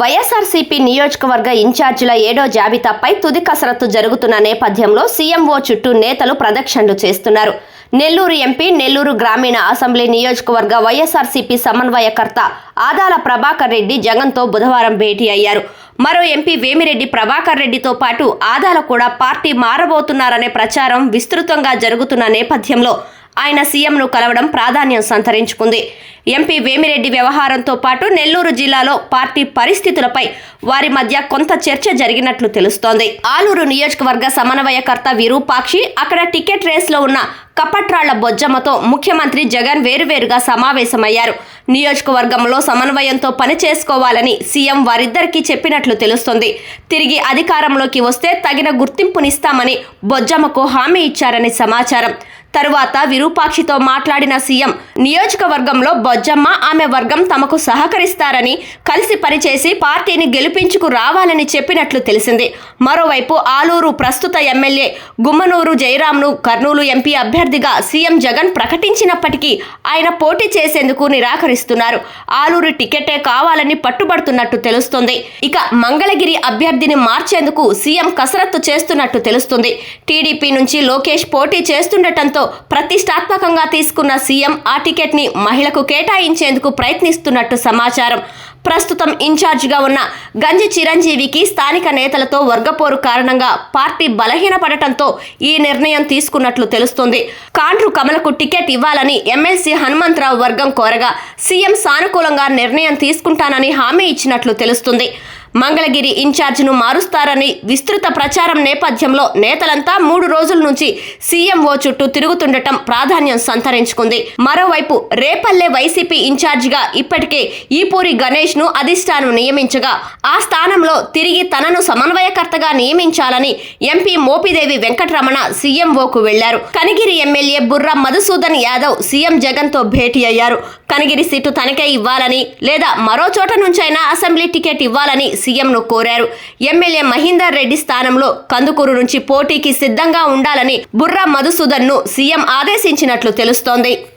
వైఎస్ఆర్సీపీ నియోజకవర్గ ఇన్ఛార్జీల ఏడో జాబితాపై తుది కసరత్తు జరుగుతున్న నేపథ్యంలో సీఎంఓ చుట్టూ నేతలు ప్రదక్షిణలు చేస్తున్నారు. నెల్లూరు ఎంపీ నెల్లూరు గ్రామీణ అసెంబ్లీ నియోజకవర్గ వైఎస్ఆర్సీపీ సమన్వయకర్త ఆదాల ప్రభాకర్ రెడ్డి జగన్తో బుధవారం భేటీ అయ్యారు. మరో ఎంపీ వేమిరెడ్డి ప్రభాకర్ రెడ్డితో పాటు ఆదాల కూడా పార్టీ మారబోతున్నారనే ప్రచారం విస్తృతంగా జరుగుతున్న నేపథ్యంలో ఆయన సీఎంను కలవడం ప్రాధాన్యం సంతరించుకుంది. ఎంపీ వేమిరెడ్డి వ్యవహారంతో పాటు నెల్లూరు జిల్లాలో పార్టీ పరిస్థితులపై వారి మధ్య కొంత చర్చ జరిగినట్లు తెలుస్తోంది. ఆలూరు నియోజకవర్గ సమన్వయకర్త విరూపాక్షి అక్కడ టికెట్ రేస్లో ఉన్న కపట్రాళ్ళ బొజ్జమ్మతో ముఖ్యమంత్రి జగన్ వేరువేరుగా సమావేశమయ్యారు. నియోజకవర్గంలో సమన్వయంతో పని చేసుకోవాలని సీఎం వారిద్దరికీ చెప్పినట్లు తెలుస్తోంది. తిరిగి అధికారంలోకి వస్తే తగిన గుర్తింపునిస్తామని బొజ్జమ్మకు హామీ ఇచ్చారని సమాచారం. తరువాత విరూపాక్షితో మాట్లాడిన సీఎం నియోజకవర్గంలో బొజ్జమ్మ ఆమె వర్గం తమకు సహకరిస్తారని కలిసి పనిచేసి పార్టీని గెలిపించుకు రావాలని చెప్పినట్లు తెలిసింది. మరోవైపు ఆలూరు ప్రస్తుత ఎమ్మెల్యే గుమ్మనూరు జయరామ్ను కర్నూలు ఎంపీ అభ్యర్థిగా సీఎం జగన్ ప్రకటించినప్పటికీ ఆయన పోటీ చేసేందుకు నిరాకరిస్తున్నారు. ఆలూరు టికెటే కావాలని పట్టుబడుతున్నట్టు తెలుస్తోంది. ఇక మంగళగిరి అభ్యర్థిని మార్చేందుకు సీఎం కసరత్తు చేస్తున్నట్టు తెలుస్తుంది. టీడీపీ నుంచి లోకేష్ పోటీ చేస్తుండటంతో ప్రతిష్టాత్మకంగా తీసుకున్న సీఎం ఆ టికెట్ని మహిళకు కేటాయించేందుకు ప్రయత్నిస్తున్నట్టు సమాచారం. ప్రస్తుతం ఇన్ఛార్జిగా ఉన్న గంజి చిరంజీవికి స్థానిక నేతలతో వర్గపోరు కారణంగా పార్టీ బలహీనపడటంతో ఈ నిర్ణయం తీసుకున్నట్లు తెలుస్తోంది. కాండ్రు కమలకు టికెట్ ఇవ్వాలని ఎమ్మెల్సీ హనుమంతరావు వర్గం కోరగా సీఎం సానుకూలంగా నిర్ణయం తీసుకుంటానని హామీ ఇచ్చినట్లు తెలుస్తుంది. మంగళగిరి ఇన్ఛార్జిను మారుస్తారని విస్తృత ప్రచారం నేపథ్యంలో నేతలంతా మూడు రోజుల నుంచి సీఎంఓ చుట్టూ తిరుగుతుండటం ప్రాధాన్యం సంతరించుకుంది. మరోవైపు రేపల్లె వైసీపీ ఇన్ఛార్జిగా ఇప్పటికే ఈపూరి గణేష్ను అధిష్టానం నియమించగా ఆ స్థానంలో తిరిగి తనను సమన్వయకర్తగా నియమించాలని ఎంపీ మోపిదేవి వెంకటరమణ సీఎంఓకు వెళ్ళారు. కనిగిరి ఎమ్మెల్యే బుర్రా మధుసూదన్ యాదవ్ సీఎం జగన్తో భేటీ అయ్యారు. కనగిరి సీటు తనకే ఇవ్వాలని లేదా మరో చోట నుంచైనా అసెంబ్లీ టికెట్ ఇవ్వాలని సీఎంను కోరారు. ఎమ్మెల్యే మహీందర్ రెడ్డి స్థానంలో కందుకూరు నుంచి పోటీకి సిద్ధంగా ఉండాలని బుర్రా మధుసూదన్ను సీఎం ఆదేశించినట్లు తెలుస్తోంది.